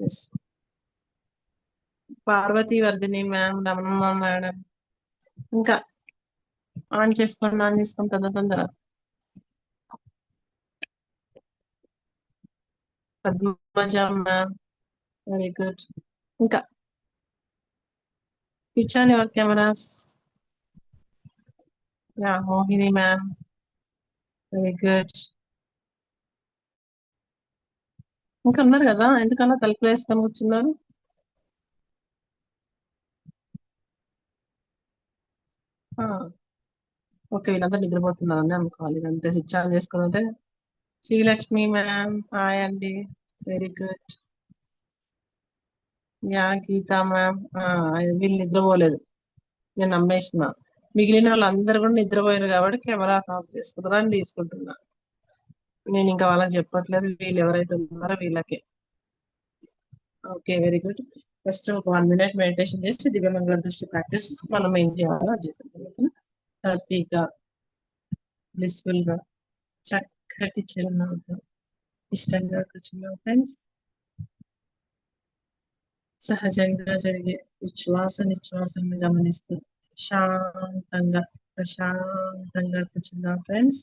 S Parvathi Vardhini ma'am Ramanamma madam. ఇంకా on చేసుకోండి on చేసుకోండి తొందర తొందర. Padmaja ma'am very good. ఇంకా switch ever cameras? Yeah Mohini ma'am very good. ఇంకా ఉన్నారు కదా ఎందుకన్నా తలుపులు వేసుకొని కూర్చున్నారు? ఆ, ఓకే వీళ్ళంతా నిద్రపోతున్నారని అనుకోవాలి అంతే స్విచ్ ఆన్ చేసుకుని ఉంటే శ్రీలక్ష్మి మ్యామ్ హాయ్ అండి. Very good. Yeah Geetha ma'am. వీళ్ళు నిద్రపోలేదు. నేను నమ్మేసిన మిగిలిన వాళ్ళందరూ కూడా నిద్రపోయారు కాబట్టి కెమెరా ఆఫ్ చేసుకుంటారని తీసుకుంటున్నా. నేను ఇంకా వాళ్ళకి చెప్పట్లేదు. వీళ్ళు ఎవరైతే ఉన్నారో వీళ్ళకే. Okay very good. ఫస్ట్ ఒక వన్ మినిట్ మెడిటేషన్ చేసి దివ్యమంగళ దృష్టి ప్రాక్టీస్ మనం ఏం చేయాలో అది చేసాం హ్యాపీగా బ్లిస్ఫుల్గా చక్కటి చిరునవ్వుతో ఇష్టంగా కూర్చున్నాం ఫ్రెండ్స్ సహజంగా జరిగే విశ్వాస నిశ్వాసాన్ని గమనిస్తూ శాంతంగా ప్రశాంతంగా కూర్చుందాం ఫ్రెండ్స్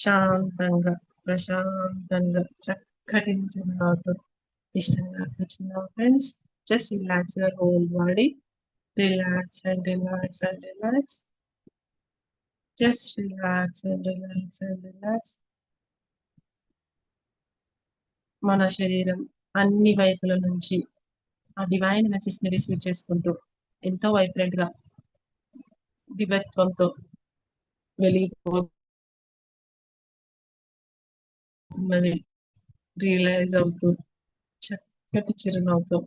శాంతంగా ప్రశాంతంగా చక్కటి చిరునవ్వుతో ఇష్టంగా కూర్చున్నాం friends just relax your whole body relax and relax and relax just relax and relax and relax మన శరీరం అన్ని వైపుల నుంచి ఆ డివైన్ ఎనర్జీస్ని రిసీవ్ చేసుకుంటూ ఎంతో వైబ్రెంట్గా వెలిగిపో వెలిగిపోతున్నది రియలైజ్ అవుతూ చక్కటి చిరునవ్వుతో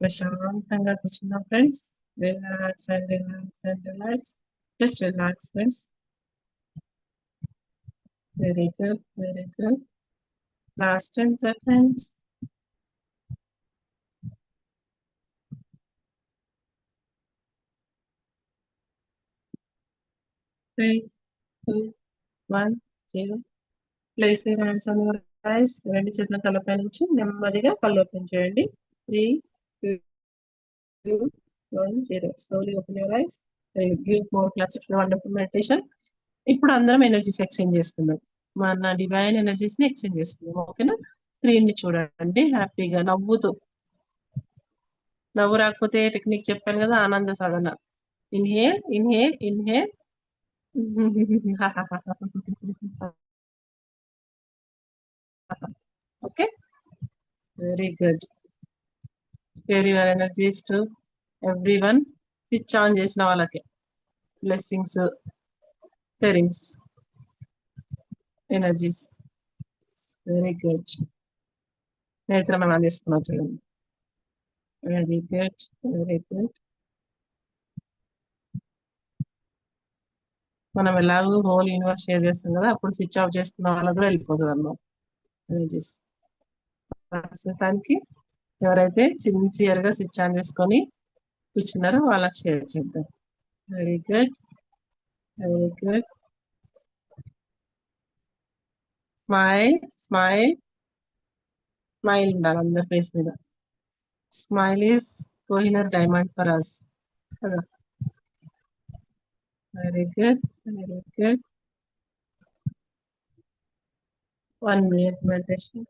ప్రశాంతంగా కూర్చున్నాం friends relax and relax and relax just relax friends very good very good last ten seconds three two one zero Place your hands on your eyes రెండు చేతుల తలపై నుంచి నెమ్మదిగా కళ్ళు ఓపెన్ చేయండి. Three two one zero. Slowly open your eyes. Give four claps wonderful meditation. ఇప్పుడు అందరం energies exchange చేసుకుందాం. మన డివైన్ ఎనర్జీస్ని ఎక్స్చేంజ్ చేసుకుందాం. ఓకేనా? స్క్రీన్ని చూడండి. హ్యాపీగా నవ్వుతూ. నవ్వు రాకపోతే టెక్నిక్ చెప్పాను కదా ఆనంద సాధన. Inhale inhale inhale. Okay? Very good. Share your energies to everyone switch on చేసిన వాళ్ళకి. Blessings sharings energies very good నేత్రం ఎలా తీసుకున్నా చూడండి. వెరీ గుడ్ వెరీ గుడ్ మనం ఎలాగో హోల్ యూనివర్స్ షేర్ చేస్తాం కదా అప్పుడు స్విచ్ ఆఫ్ చేసుకున్న వాళ్ళకి కూడా వెళ్ళిపోతుంది అన్నమాట ఎనర్జీస్ ప్రస్తుతానికి ఎవరైతే సిన్సియర్ గా స్విచ్ ఆన్ చేసుకొని కూర్చున్నారో వాళ్ళకి షేర్ చేద్దాం very good very good smile smile smile ఉండాలి అందరి ఫేస్ మీద smile is Kohinoor diamond for us కదా very good very good One minute meditation.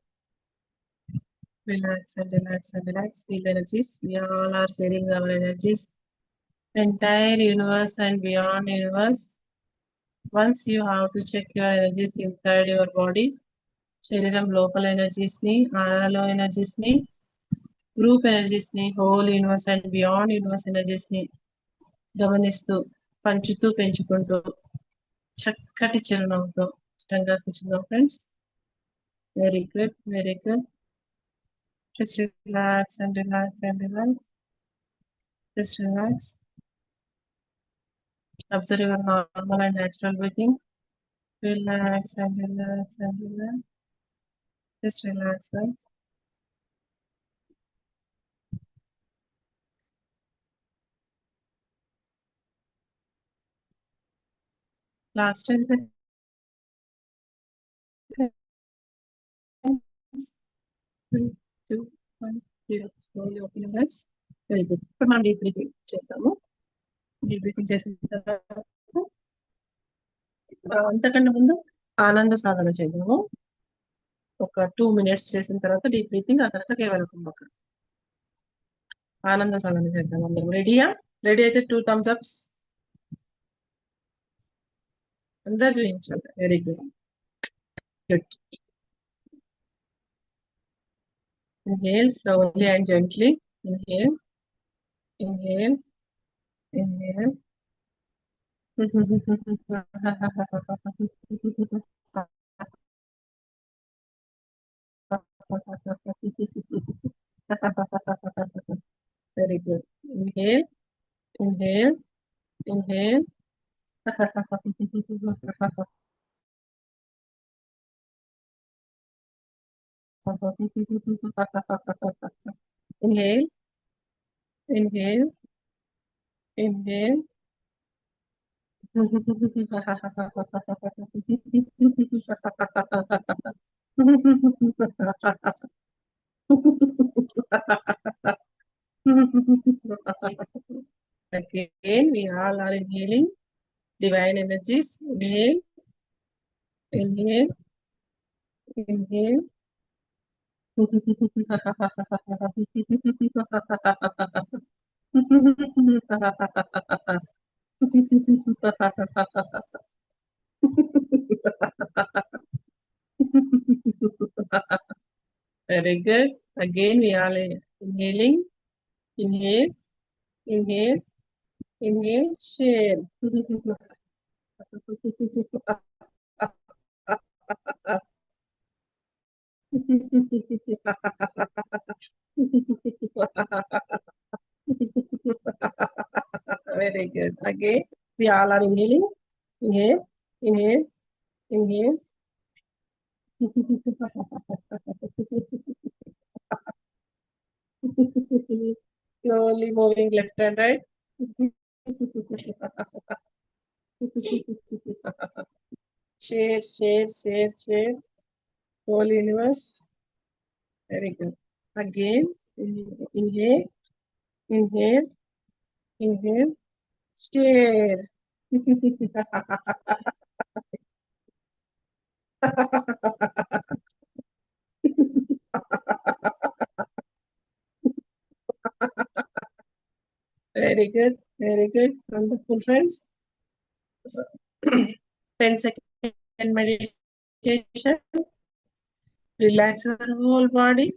relax and relax and relax feel energies we all are feeling our energies entire universe and beyond universe once you have to check your energies inside your body శరీరం లోపల ఎనర్జీస్ని ఆరాలో ఎనర్జీస్ని group ఎనర్జీస్ని whole universe and beyond universe ఎనర్జీస్ని గమనిస్తూ పంచుతూ పెంచుకుంటూ చక్కటి చిరునవ్వుతో ఇష్టంగా కూర్చుందాం friends Very good, very good. Just relax and relax and relax. Just relax. Observe your normal and natural breathing. Relax and relax and relax. Just relax, guys. Last 10 Three, two, one, zero. Slowly open your eyes. Very good. ఇప్పుడు మనం deep breathing చేద్దాము deep breathing చేసిన తర్వాత అంతకన్నా ముందు ఆనంద సాధన చేద్దాము. ఒక టూ మినిట్స్ చేసిన తర్వాత డీప్ బ్రీతింగ్ ఆ తర్వాత కేవలం కుంభక ఆనంద సాధన చేద్దాం అందరం. రెడీయా రెడీ అయితే టూ థమ్స్ అప్స్ అందరు చూపించాలి very good good Inhale slowly and gently. Inhale. Inhale. Inhale. Very good. Inhale. Inhale. Inhale. Inhale. Inhale. Inhale. Again, we all are inhaling divine energies. Inhale. Inhale. Inhale. Very good. Again, we are inhaling. Inhale. Inhale. Inhale. Share. Very good. Again, we all are inhaling. Inhale. Inhale. Inhale. Slowly moving left and right. share, share, share, share. Whole universe. Very good. Again, inhale, inhale, inhale, share. Very good, very good, wonderful friends. So, 10 second meditation. Relax your whole body.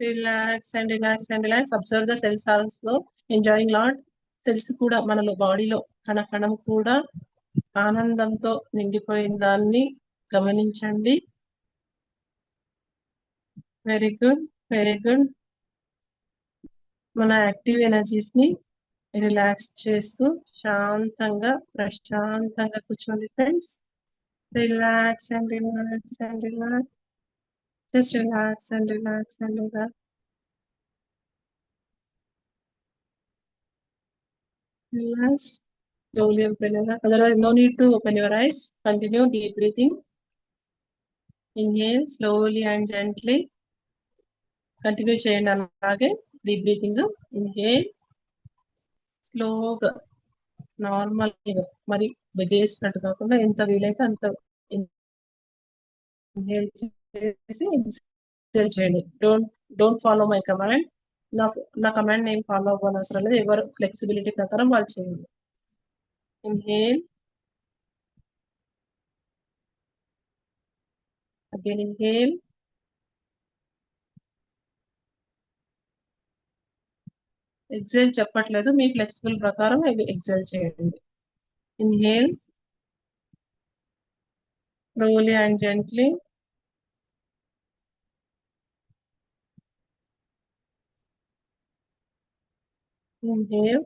Relax and relax and relax. Observe the cells also. Enjoying lot. Cells కూడా మనలో బాడీలో కణ కణం కూడా ఆనందంతో నిండిపోయిన దాన్ని గమనించండి వెరీ గుడ్ వెరీ గుడ్ మన యాక్టివ్ ఎనర్జీస్ని రిలాక్స్ చేస్తూ శాంతంగా ప్రశాంతంగా కూర్చోండి friends relax and relax and relax Just relax and relax and relax. Relax. Slowly open your eyes. Otherwise, no need to open your eyes. Continue deep breathing. Inhale slowly and gently. Continue చేయండి అలాగే deep breathing inhale స్లోగా నార్మల్గా మరి బిగేసినట్టు కాకుండా ఎంత వీలైతే అంత inhale చేసి ఎక్సేల్ చేయండి. Don't don't follow my command నా నా కమాండ్ నేను ఫాలో అవ్వని అవసరం లేదు. ఎవరు ఫ్లెక్సిబిలిటీ ప్రకారం వాళ్ళు చేయండి. ఇన్హేల్ అగైన్ ఇన్హేల్ ఎగ్జైల్ చెప్పట్లేదు. మీ ఫ్లెక్సిబుల్ ప్రకారం ఇవి ఎగ్జైల్ చేయండి. Inhale slowly and gently Mình hiểu.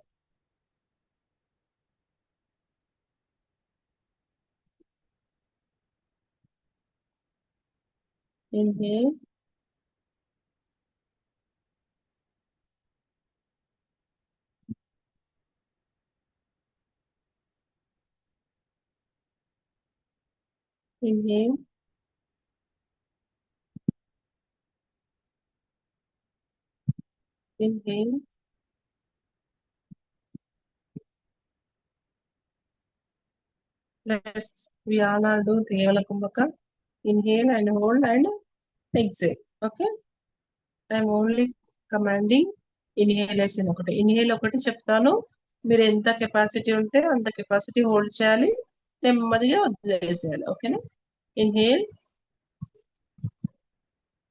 Mình hiểu. Mình hiểu. Mình hiểu. Let's we all are do Trivala Kumbhaka inhale and hold and exhale okay i'm only commanding inhalation ఒకటి inhale ఒకటి చెప్తాను మీరు ఎంత capacity ఉంటే అంత capacity hold చేయాలి నెమ్మదిగా వదిలేసేయాలి ఓకేనా inhale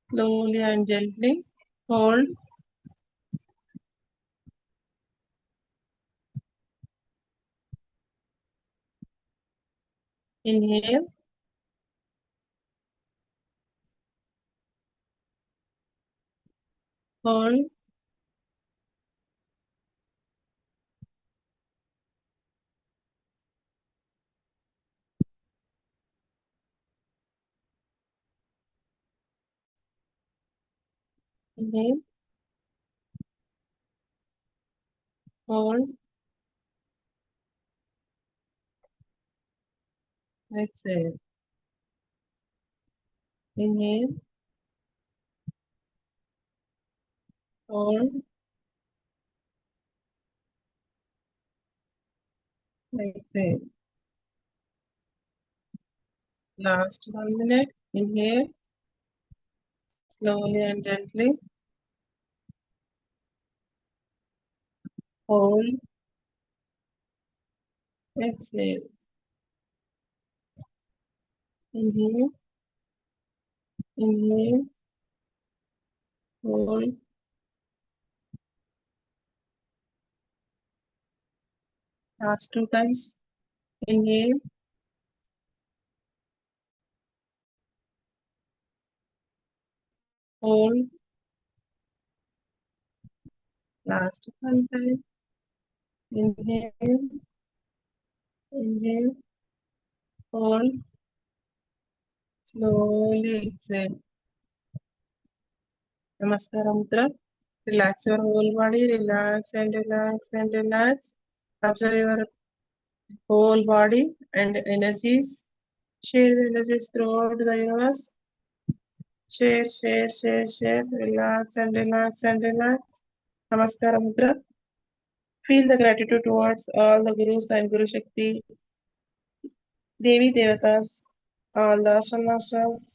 slowly and gently hold inhale. Hold. Inhale. Hold exhale inhale hold exhale last one minute. Inhale slowly and gently. Hold. Exhale inhale inhale hold last two times. Mm-hmm. Inhale hold last one time. Inhale inhale hold slowly exhale namaskaram mudra relax your whole body relax and relax and relax observe your whole body and energies share the energies throughout the universe share share share share relax and relax and relax namaskaram mudra feel the gratitude towards all the gurus and guru shakti devi devatas all membership ashrams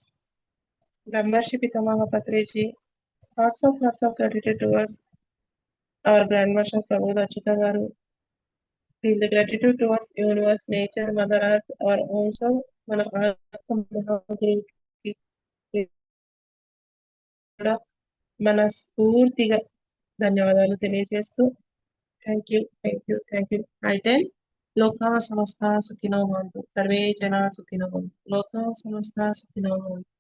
Brahmarshi Pitamaha Patriji lots of lots of gratitude towards our Grand grandmaster Prabhu Dachita Garu feel the gratitude towards universe nature mother earth our own soul మన ఆత్మ మహాగురువుకి కూడా మనస్ఫూర్తిగా ధన్యవాదాలు తెలియజేస్తూ thank you thank you thank you అయితే लोका समस्ता सुखिनो भवन्तु सर्वे जनाः सुखिनो भवन्तु लोकाः समस्ताः सुखिनो भवन्तु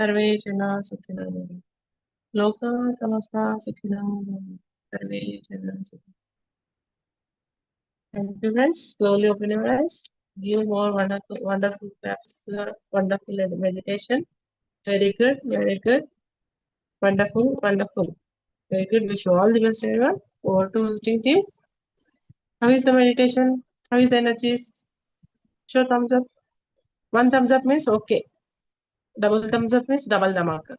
सर्वे जनाः सुखिनो भवन्तु लोकाः समस्ताः सुखिनो भवन्तु सर्वे जनाः सुखिनो Thank you guys. Slowly open your eyes. Give more wonderful, wonderful claps. Wonderful meditation. Very good. Very good. Wonderful. Wonderful. Very good. Wish you all the best, everyone. Over to the team. How is the meditation? How is the energies? Show thumbs up. One thumbs up means okay. Double thumbs up means double dhamaka.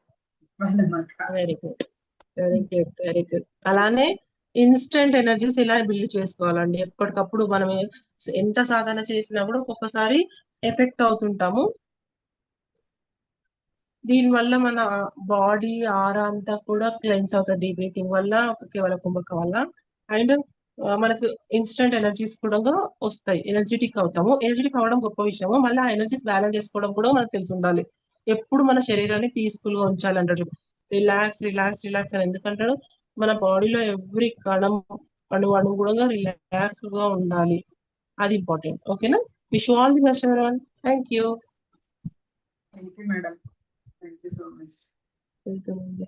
Very good very good very good అలానే instant energies ఇలా build చేసుకోవాలండి ఎప్పటికప్పుడు మనం ఎంత సాధన చేసినా కూడా ఒక్కొక్కసారి effect అవుతుంటాము దీని వల్ల మన బాడీ ఆరా అంతా కూడా క్లెన్స్ అవుతుంది బ్రీతింగ్ వల్ల ఒక కేవల కుంభక వల్ల అండ్ మనకు ఇన్స్టెంట్ ఎనర్జీస్ కూడా వస్తాయి. ఎనర్జెటిక్ అవుతాము. ఎనర్జెటిక్ అవ్వడం గొప్ప విషయము. మళ్ళీ ఆ ఎనర్జీస్ బ్యాలెన్స్ చేసుకోవడం కూడా మనకు తెలిసి ఉండాలి. ఎప్పుడు మన శరీరాన్ని పీస్ఫుల్గా ఉంచాలంటాడు రిలాక్స్ రిలాక్స్ రిలాక్స్ అని. ఎందుకంటాడు? మన బాడీలో ఎవ్రీ కణం అణు అణువు కూడా రిలాక్స్గా ఉండాలి. అది ఇంపార్టెంట్ ఓకేనా wish all the best thank you Thank you, madam. Thank you so much. Welcome అండి